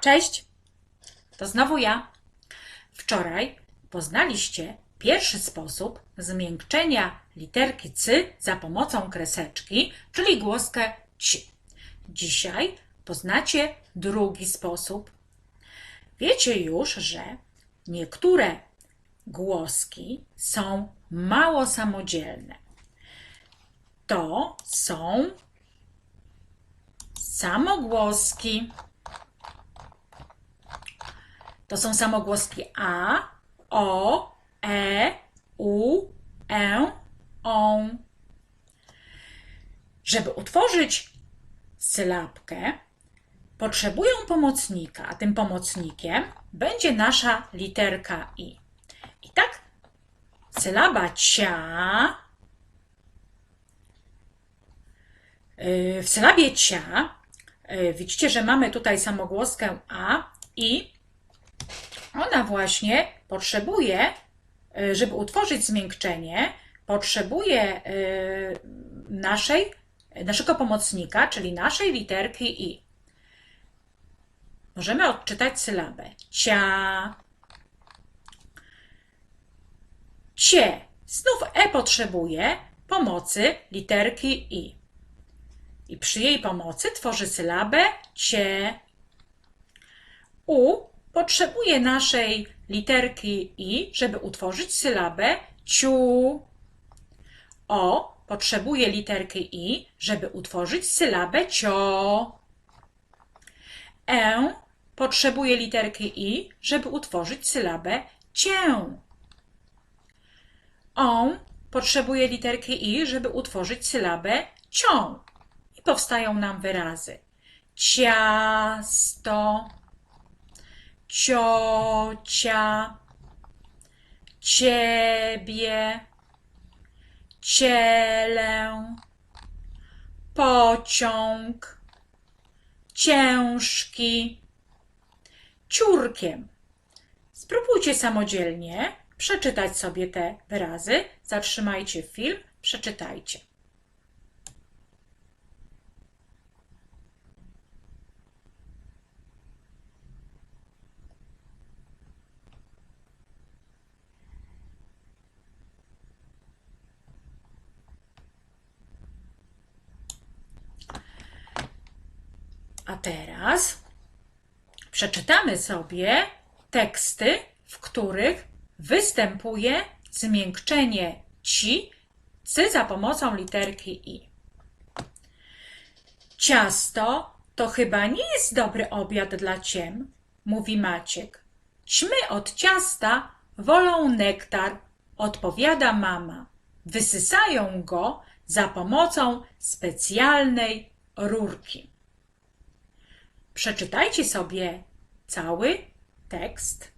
Cześć, to znowu ja. Wczoraj poznaliście pierwszy sposób zmiękczenia literki C za pomocą kreseczki, czyli głoskę ci. Dzisiaj poznacie drugi sposób. Wiecie już, że niektóre głoski są mało samodzielne. To są samogłoski. To są samogłoski A, O, E, U, E, O. Żeby utworzyć sylabkę, potrzebują pomocnika, a tym pomocnikiem będzie nasza literka I. I tak sylaba cia y, w sylabie cia y, widzicie, że mamy tutaj samogłoskę A i ona właśnie potrzebuje, y, żeby utworzyć zmiękczenie, potrzebuje y, naszej, naszego pomocnika, czyli naszej literki i. Możemy odczytać sylabę. Cia. Cie. Znów E potrzebuje pomocy literki i. I przy jej pomocy tworzy sylabę cie. U potrzebuje naszej literki i, żeby utworzyć sylabę ciu. O potrzebuje literki i, żeby utworzyć sylabę cio. E potrzebuje literki i, żeby utworzyć sylabę cię. On potrzebuje literki i, żeby utworzyć sylabę cią. I powstają nam wyrazy. Ciasto, ciocia, ciebie, cielę, pociąg, ciężki, ciurkiem. Spróbujcie samodzielnie przeczytać sobie te wyrazy. Zatrzymajcie film, przeczytajcie. A teraz przeczytamy sobie teksty, w których występuje zmiękczenie ci c za pomocą literki i. Ciasto to chyba nie jest dobry obiad dla ciem, mówi Maciek. Ćmy od ciasta wolą nektar, odpowiada mama. Wysysają go za pomocą specjalnej rurki. Przeczytajcie sobie cały tekst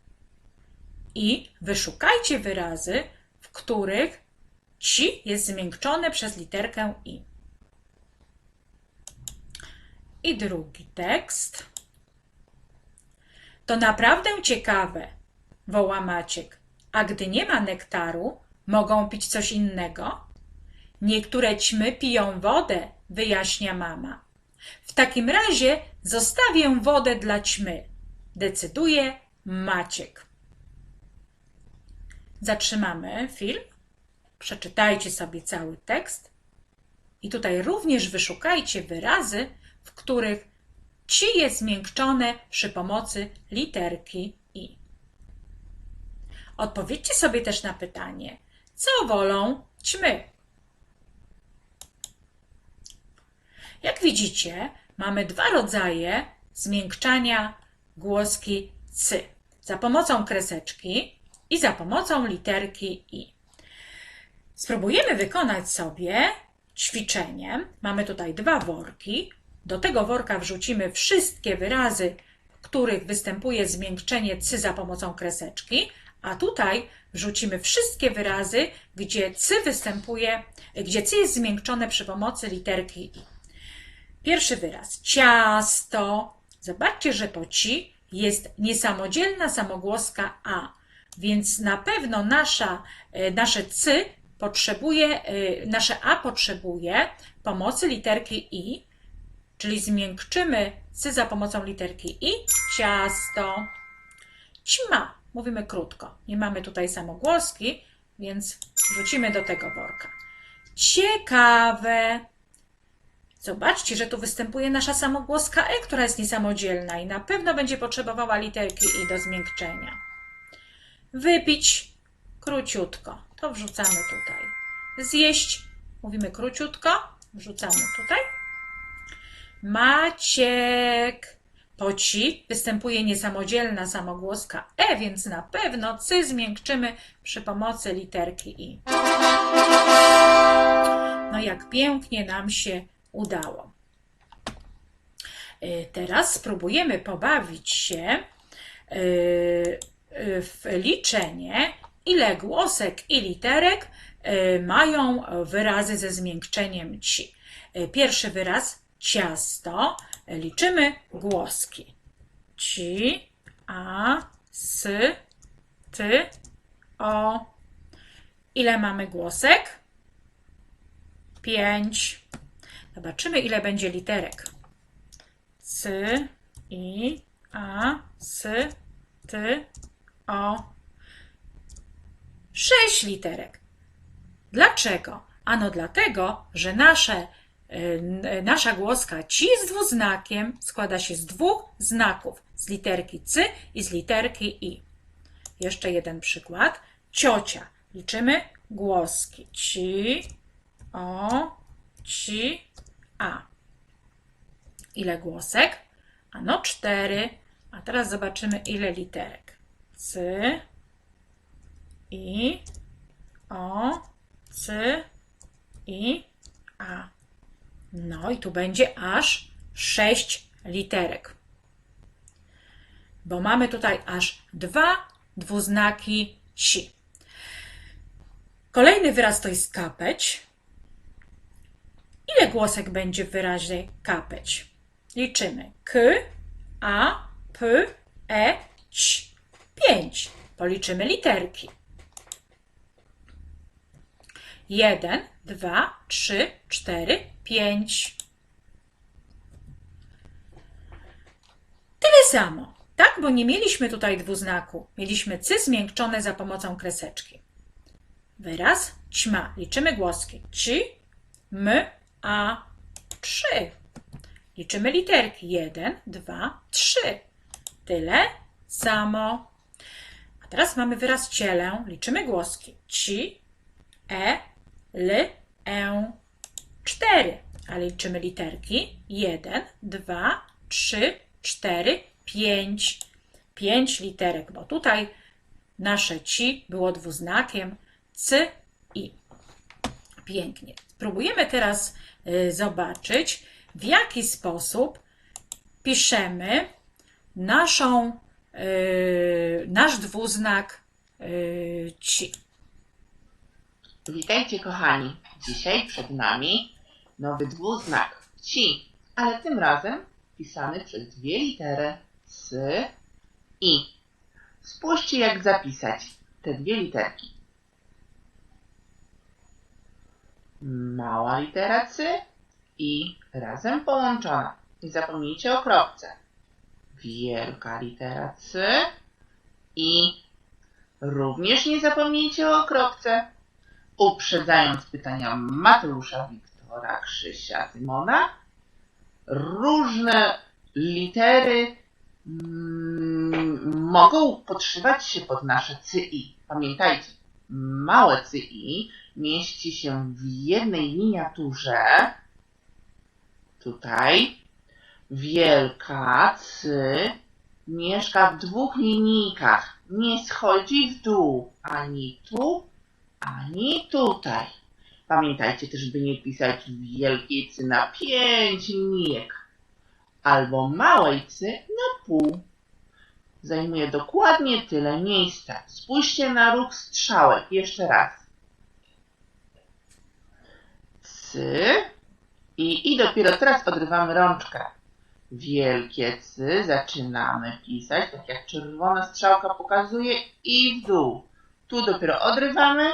i wyszukajcie wyrazy, w których ci jest zmiękczone przez literkę i. I drugi tekst. To naprawdę ciekawe, woła Maciek. A gdy nie ma nektaru, mogą pić coś innego? Niektóre ćmy piją wodę, wyjaśnia mama. W takim razie zostawię wodę dla ćmy, decyduje Maciek. Zatrzymamy film, przeczytajcie sobie cały tekst i tutaj również wyszukajcie wyrazy, w których ci jest zmiękczone przy pomocy literki i. Odpowiedzcie sobie też na pytanie, co wolą ćmy? Jak widzicie, mamy dwa rodzaje zmiękczania głoski c. Za pomocą kreseczki i za pomocą literki i. Spróbujemy wykonać sobie ćwiczenie. Mamy tutaj dwa worki. Do tego worka wrzucimy wszystkie wyrazy, w których występuje zmiękczenie c za pomocą kreseczki, a tutaj wrzucimy wszystkie wyrazy, gdzie c występuje, gdzie c jest zmiękczone przy pomocy literki i. Pierwszy wyraz ciasto. Zobaczcie, że po ci jest niesamodzielna samogłoska a, więc na pewno nasza, e, nasze c potrzebuje, e, nasze a potrzebuje pomocy literki i czyli zmiękczymy cy za pomocą literki i ciasto. Ćma, mówimy krótko. Nie mamy tutaj samogłoski, więc wrzucimy do tego worka. Ciekawe. Zobaczcie, że tu występuje nasza samogłoska E, która jest niesamodzielna i na pewno będzie potrzebowała literki I do zmiękczenia. Wypić króciutko. To wrzucamy tutaj. Zjeść. Mówimy króciutko. Wrzucamy tutaj. Maciek. Po ci występuje niesamodzielna samogłoska E, więc na pewno cy zmiękczymy przy pomocy literki I. No jak pięknie nam się udało. Y, Teraz spróbujemy pobawić się y, y, w liczenie, ile głosek i literek mają wyrazy ze zmiękczeniem ci. Pierwszy wyraz ciasto. Liczymy głoski. Ci, a, s, ty, o. Ile mamy głosek? Pięć. Zobaczymy, ile będzie literek. C, I, A, S, T, O. Sześć literek. Dlaczego? Ano dlatego, że nasze, y, nasza głoska ci z dwuznakiem składa się z dwóch znaków. Z literki C i z literki I. Jeszcze jeden przykład. Ciocia. Liczymy głoski. Ci, o, ci, a. Ile głosek? Ano cztery. A teraz zobaczymy, ile literek. C, I, O, C, I, A. No i tu będzie aż sześć literek. Bo mamy tutaj aż dwa dwuznaki ci. Kolejny wyraz to jest kapeć. Ile głosek będzie w wyrazie kapeć? Liczymy. K, A, P, E, Ć. Pięć. Policzymy literki. Jeden, dwa, trzy, cztery, pięć. Tyle samo. Tak, bo nie mieliśmy tutaj dwuznaku. Mieliśmy cy zmiękczone za pomocą kreseczki. Wyraz ćma. Liczymy głoski. Ci, m, a, trzy. Liczymy literki. Jeden, dwa, trzy. Tyle samo. A teraz mamy wyraz cielę. Liczymy głoski. Ci, e, l, e. Cztery. A liczymy literki. Jeden, dwa, trzy, cztery, pięć. Pięć literek, bo tutaj nasze ci było dwuznakiem. C i. Pięknie. Spróbujemy teraz y, zobaczyć, w jaki sposób piszemy naszą, y, nasz dwuznak y, ci. Witajcie kochani. Dzisiaj przed nami nowy dwuznak ci, ale tym razem pisany przez dwie litery s i. Spójrzcie jak zapisać te dwie literki. Mała litera c i razem połączona. Nie zapomnijcie o kropce. Wielka litera c i również nie zapomnijcie o kropce. Uprzedzając pytania Mateusza, Wiktora, Krzysia, Tymona, różne litery mm, mogą podszywać się pod nasze CI. Pamiętajcie, małe CI mieści się w jednej miniaturze, tutaj, wielka C mieszka w dwóch linijkach, nie schodzi w dół, ani tu, ani tutaj. Pamiętajcie też, by nie pisać wielkiej cy na pięć linijek, albo małej cy na pół. Zajmuje dokładnie tyle miejsca. Spójrzcie na ruch strzałek jeszcze raz. Cy i, i dopiero teraz odrywamy rączkę. Wielkie cy zaczynamy pisać, tak jak czerwona strzałka pokazuje, i w dół. Tu dopiero odrywamy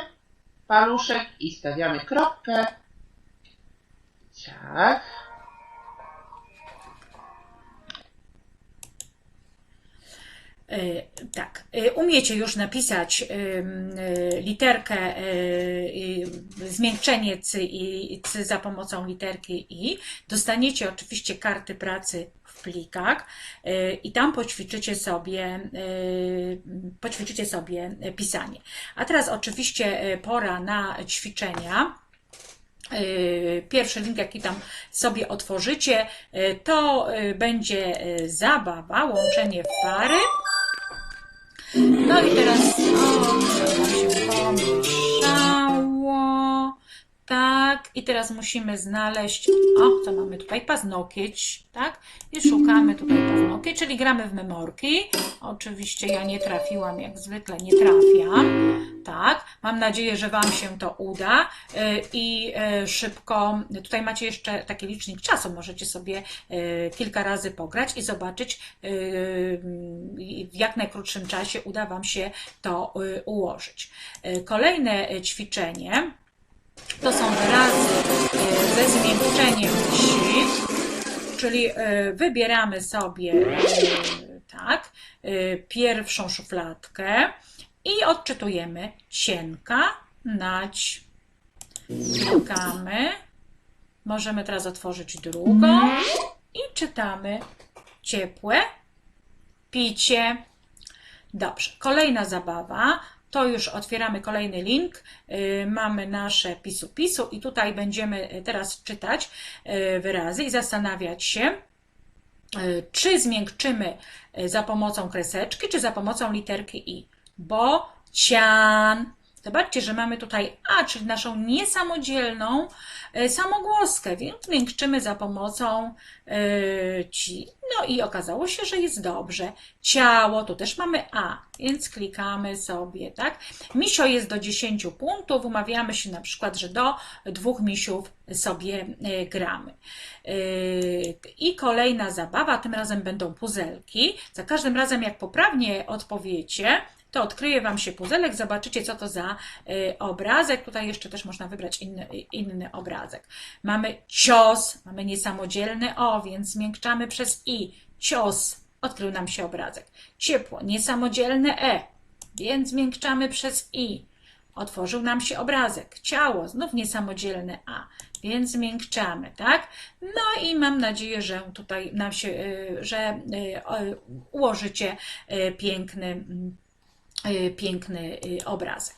paluszek i stawiamy kropkę. Ciach. Tak, y, umiecie już napisać y, literkę, zmiękczenie cy i za pomocą literki i. Dostaniecie oczywiście karty pracy w plikach i tam poćwiczycie sobie, poćwiczycie sobie pisanie. A teraz oczywiście pora na ćwiczenia. Pierwszy link, jaki tam sobie otworzycie, to będzie zabawa, łączenie w pary. No i teraz o, się. Tak, i teraz musimy znaleźć, o, co mamy tutaj, paznokieć, tak? I szukamy tutaj paznokieć, czyli gramy w memorki. Oczywiście ja nie trafiłam, jak zwykle nie trafiam. Tak, mam nadzieję, że Wam się to uda y, i y, szybko, tutaj macie jeszcze taki licznik czasu, możecie sobie y, kilka razy pograć i zobaczyć, w jak najkrótszym czasie uda Wam się to ułożyć. Kolejne ćwiczenie to są wyrazy y, ze zmiękczeniem wsi, czyli y, wybieramy sobie y, tak, pierwszą szufladkę i odczytujemy cienka, nać. Klikamy. Możemy teraz otworzyć drugą i czytamy ciepłe picie. Dobrze, kolejna zabawa. To już otwieramy kolejny link. Y, Mamy nasze pisu pisu i tutaj będziemy y, teraz czytać y, wyrazy i zastanawiać się, czy zmiękczymy za pomocą kreseczki, czy za pomocą literki i. Bo cian. Zobaczcie, że mamy tutaj A, czyli naszą niesamodzielną y, samogłoskę, więc zmiękczymy za pomocą y, ci. No i okazało się, że jest dobrze. Ciało, tu też mamy A, więc klikamy sobie, tak? Misio jest do 10 punktów, umawiamy się na przykład, że do dwóch misiów sobie y, gramy. I kolejna zabawa, tym razem będą puzelki. Za każdym razem, jak poprawnie odpowiecie, to odkryje Wam się puzelek, zobaczycie, co to za y, obrazek. Tutaj jeszcze też można wybrać inny, inny obrazek. Mamy cios, mamy niesamodzielny O, więc zmiękczamy przez I. Cios, odkrył nam się obrazek. Ciepło, niesamodzielne E, więc zmiękczamy przez I. Otworzył nam się obrazek. Ciało, znów niesamodzielne A, więc zmiękczamy, tak? No i mam nadzieję, że tutaj nam się, y, że y, ułożycie y, piękny, mm, y, piękny y, obrazek.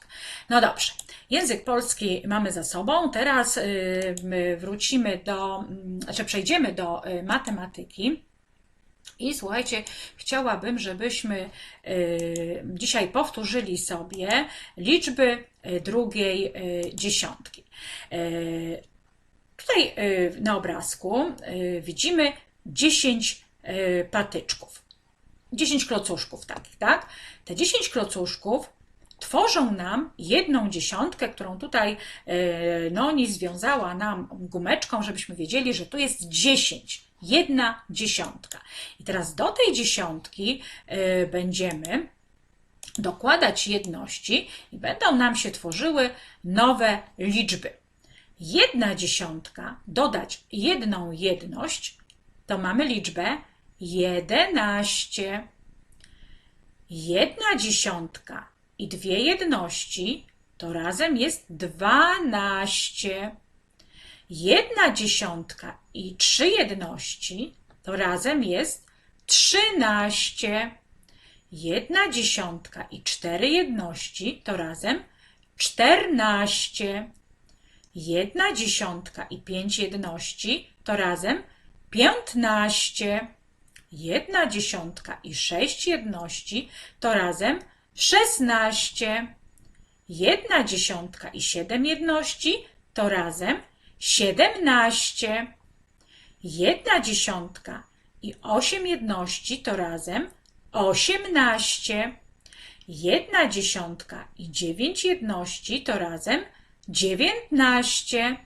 No dobrze, język polski mamy za sobą. Teraz y, my wrócimy do, mm, znaczy przejdziemy do y, matematyki. I słuchajcie, chciałabym, żebyśmy y, dzisiaj powtórzyli sobie liczby y, drugiej y, dziesiątki. Y, Tutaj y, na obrazku y, widzimy 10 y, patyczków. 10 klocuszków takich, tak? Te 10 klocuszków tworzą nam jedną dziesiątkę, którą tutaj y, Noni związała nam gumeczką, żebyśmy wiedzieli, że tu jest 10. Jedna dziesiątka. I teraz do tej dziesiątki y, będziemy dokładać jedności i będą nam się tworzyły nowe liczby. Jedna dziesiątka dodać jedną jedność, to mamy liczbę 11. Jedna dziesiątka i dwie jedności to razem jest 12. Jedna dziesiątka i trzy jedności to razem jest 13. Jedna dziesiątka i cztery jedności to razem 14. Jedna dziesiątka i pięć jedności to razem 15. Jedna dziesiątka i sześć jedności to razem 16. Jedna dziesiątka i siedem jedności to razem 17. Jedna dziesiątka i osiem jedności to razem 18. Jedna dziesiątka i dziewięć jedności to razem 19.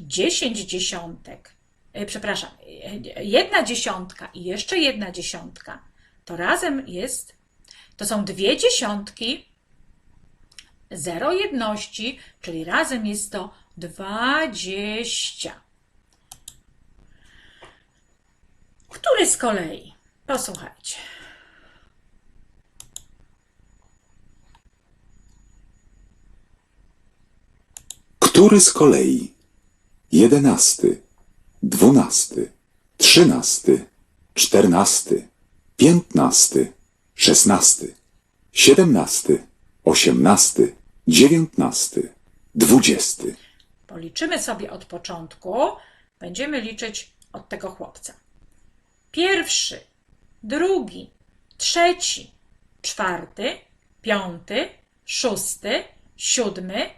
Dziesięć dziesiątek, E, przepraszam, e, jedna dziesiątka i jeszcze jedna dziesiątka, to razem jest, to są dwie dziesiątki zero jedności, czyli razem jest to dwadzieścia. Który z kolei? Posłuchajcie. Który z kolei? Jedenasty dwunasty, trzynasty, czternasty, piętnasty, szesnasty, siedemnasty, osiemnasty, dziewiętnasty, dwudziesty. Policzymy sobie od początku. Będziemy liczyć od tego chłopca. Pierwszy, drugi, trzeci, czwarty, piąty, szósty, siódmy,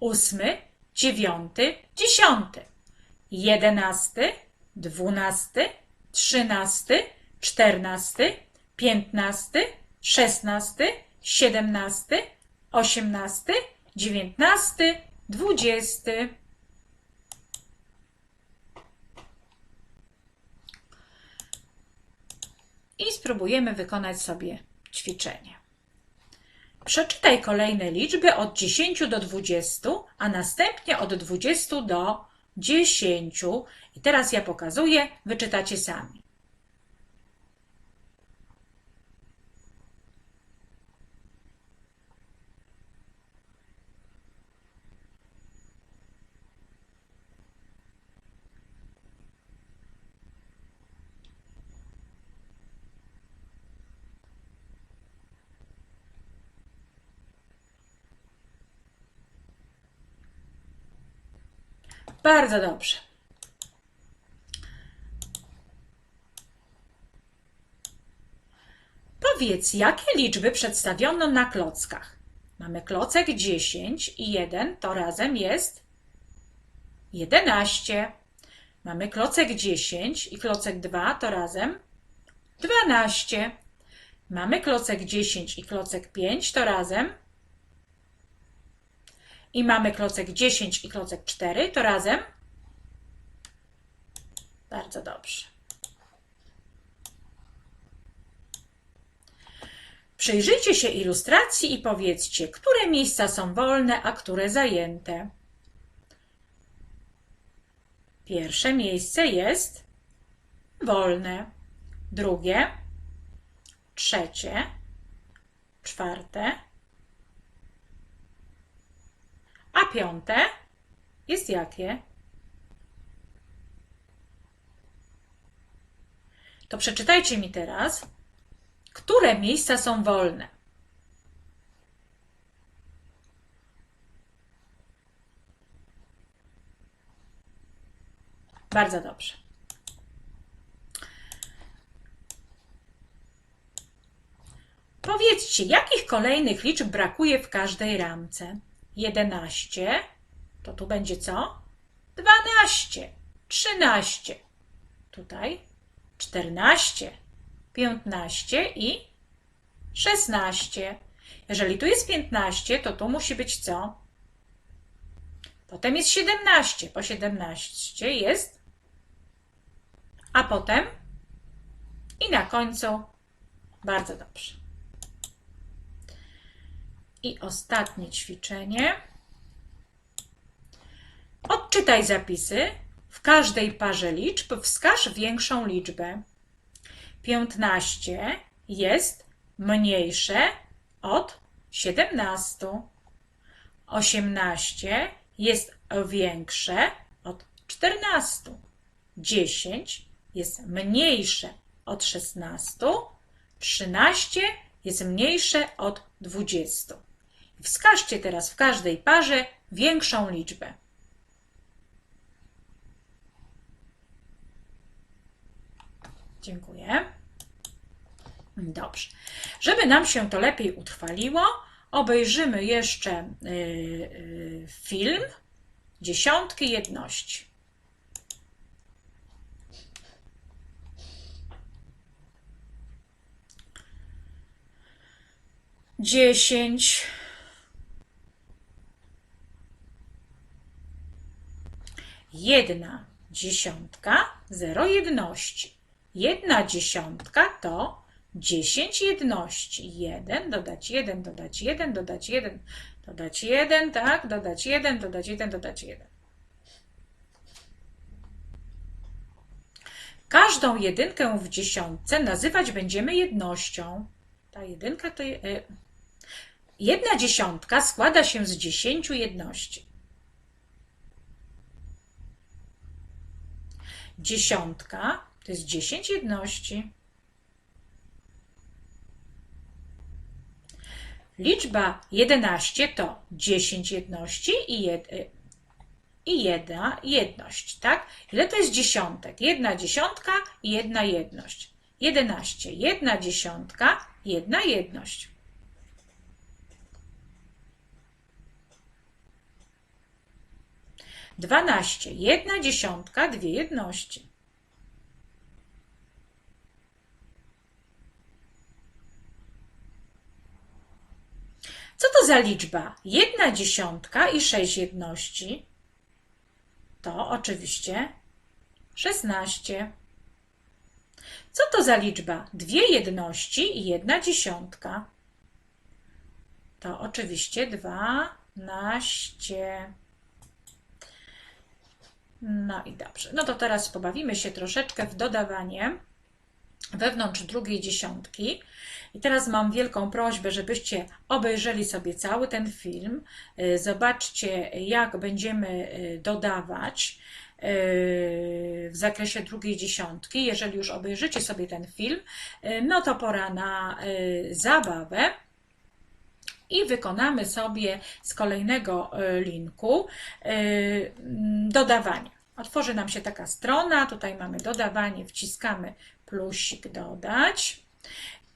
ósmy, dziewiąty, dziesiąty, jedenasty, dwunasty, trzynasty, czternasty, piętnasty, szesnasty, siedemnasty, osiemnasty, dziewiętnasty, dwudziesty. I spróbujemy wykonać sobie ćwiczenie. Przeczytaj kolejne liczby od 10 do 20, a następnie od 20 do 10. I teraz ja pokazuję, wyczytacie sami. Bardzo dobrze. Powiedz, jakie liczby przedstawiono na klockach? Mamy klocek 10 i 1, to razem jest 11. Mamy klocek 10 i klocek 2, to razem 12. Mamy klocek 10 i klocek 5, to razem i mamy klocek 10 i klocek 4, to razem? Bardzo dobrze. Przyjrzyjcie się ilustracji i powiedzcie, które miejsca są wolne, a które zajęte. Pierwsze miejsce jest wolne, drugie, trzecie, czwarte, A piąte jest jakie? To przeczytajcie mi teraz, które miejsca są wolne. Bardzo dobrze. Powiedzcie, jakich kolejnych liczb brakuje w każdej ramce? 11, to tu będzie co? 12, 13, tutaj 14, 15 i 16. Jeżeli tu jest 15, to tu musi być co? Potem jest 17, po 17 jest, a potem i na końcu bardzo dobrze. I ostatnie ćwiczenie. Odczytaj zapisy. W każdej parze liczb wskaż większą liczbę. 15 jest mniejsze od 17. 18 jest większe od 14. 10 jest mniejsze od 16. 13 jest mniejsze od 20. Wskażcie teraz w każdej parze większą liczbę. Dziękuję. Dobrze. Żeby nam się to lepiej utrwaliło, obejrzymy jeszcze y, y, film Dziesiątki jedności. Dziesięć. Jedna dziesiątka, zero jedności. Jedna dziesiątka to dziesięć jedności. Jeden, dodać jeden, dodać jeden, dodać jeden, dodać jeden, tak, dodać jeden, dodać jeden, dodać jeden. Każdą jedynkę w dziesiątce nazywać będziemy jednością. Ta jedynka to. y, Jedna dziesiątka składa się z dziesięciu jedności. Dziesiątka to jest 10 jedności. Liczba 11 to 10 jedności i, jed, y, i jedna jedność, tak? Ile to jest dziesiątek? Jedna dziesiątka i jedna jedność. 11, jedna dziesiątka, jedna jedność. Dwanaście, jedna dziesiątka, dwie jedności. Co to za liczba? Jedna dziesiątka i sześć jedności. To oczywiście szesnaście. Co to za liczba? Dwie jedności i jedna dziesiątka. To oczywiście dwanaście. No i dobrze. No to teraz pobawimy się troszeczkę w dodawanie wewnątrz drugiej dziesiątki. I teraz mam wielką prośbę, żebyście obejrzeli sobie cały ten film. Y, Zobaczcie, jak będziemy y, dodawać y, w zakresie drugiej dziesiątki. Jeżeli już obejrzycie sobie ten film, no to pora na zabawę. I wykonamy sobie z kolejnego y, linku y, mm, dodawanie. Otworzy nam się taka strona, tutaj mamy dodawanie, wciskamy plusik dodać.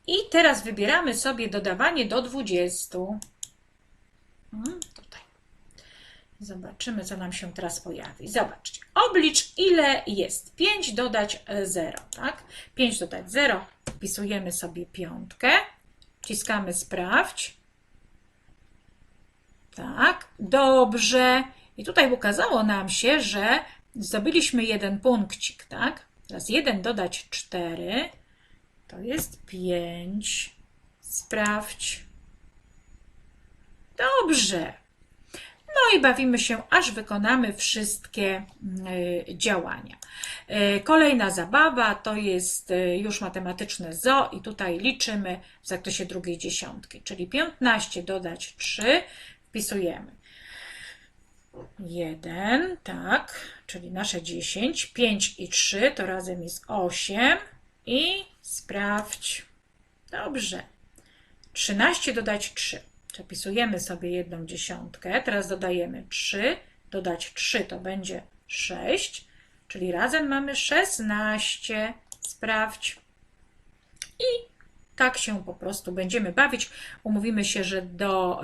I teraz wybieramy sobie dodawanie do 20. Mm, Tutaj. Zobaczymy, co nam się teraz pojawi. Zobaczcie. Oblicz, ile jest. 5 dodać 0, tak? 5 dodać 0. Wpisujemy sobie piątkę. Wciskamy sprawdź. Tak, dobrze. I tutaj ukazało nam się, że zdobyliśmy jeden punkcik, tak? Teraz 1 dodać 4 to jest 5. Sprawdź. Dobrze. No i bawimy się, aż wykonamy wszystkie y, działania. Y, Kolejna zabawa to jest y, już matematyczne ZO i tutaj liczymy w zakresie drugiej dziesiątki, czyli 15 dodać 3 wpisujemy. 1, tak, czyli nasze 10, 5 i 3 to razem jest 8 i sprawdź. Dobrze. 13 dodać 3. Przepisujemy sobie jedną dziesiątkę. Teraz dodajemy 3. Dodać 3 to będzie 6. Czyli razem mamy 16. Sprawdź. I tak się po prostu będziemy bawić. Umówimy się, że do,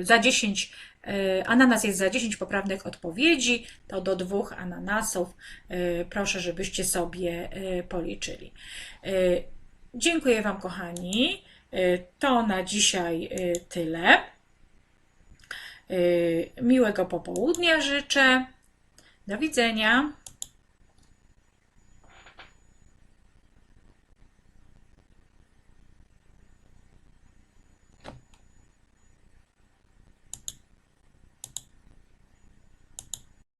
y, za 10 y, ananas jest za 10 poprawnych odpowiedzi, to do dwóch ananasów y, proszę, żebyście sobie policzyli. Dziękuję Wam, kochani. To na dzisiaj tyle. Miłego popołudnia życzę. Do widzenia.